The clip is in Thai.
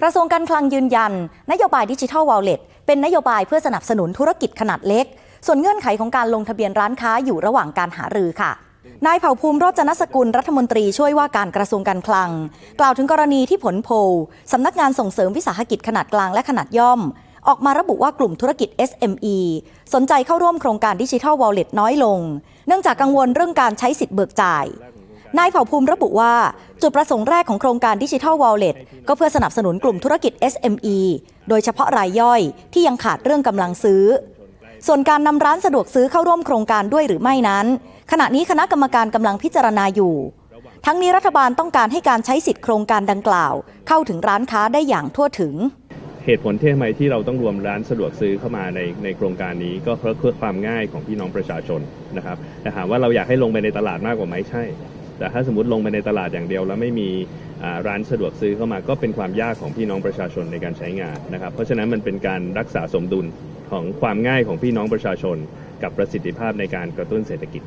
กระทรวงการคลังยืนยัน นโยบายดิจิทัลวอลเล็ตเป็นนโยบายเพื่อสนับสนุนธุรกิจขนาดเล็ก ส่วนเงื่อนไขของการลงทะเบียนร้านค้าอยู่ระหว่างการหารือค่ะนายเผ่าภูมิโรจนสกุลรัฐมนตรีช่วยว่าการกระทรวงการคลัง กล่าวถึงกรณีที่ผลโพลสำนักงานส่งเสริมวิสาหกิจขนาดกลางและขนาดย่อม ออกมาระบุว่ากลุ่มธุรกิจ SME สนใจเข้าร่วมโครงการดิจิทัลวอลเล็ตน้อยลง เนื่องจากกังวลเรื่องการใช้สิทธิ์เบิกจ่ายนายเผ่าภูมิระบุว่า จุดประสงค์แรกของโครงการดิจิทัลวอลเล็ตก็เพื่อสนับสนุนกลุ่มธุรกิจ SME โดยเฉพาะรายย่อยที่ยังขาดเรื่องกำลังซื้อ ส่วนการนำร้านสะดวกซื้อเข้าร่วมโครงการด้วยหรือไม่นั้น ขณะนี้คณะกรรมการกำลังพิจารณาอยู่ ทั้งนี้รัฐบาลต้องการให้การใช้สิทธิโครงการดังกล่าว เข้าถึงร้านค้าได้อย่างทั่วถึงเหตุผลที่ทำไมที่เราต้องรวมร้านสะดวกซื้อเข้ามาในในโครงการนี้ก็เพราะเพื่อความง่ายของพี่น้องประชาชนนะครับแต่ถามว่าเราอยากให้ลงไปในตลาดมากกว่าไหมใช่ แต่ถ้าสมมติลงไปในตลาดอย่างเดียว แล้วไม่มีร้านสะดวกซื้อเข้ามาก็เป็นความยากของพี่น้องประชาชนในการใช้งานนะครับ เพราะฉะนั้นมันเป็นการรักษาสมดุลของความง่ายของพี่น้องประชาชน กับประสิทธิภาพในการกระตุ้นเศรษฐกิจ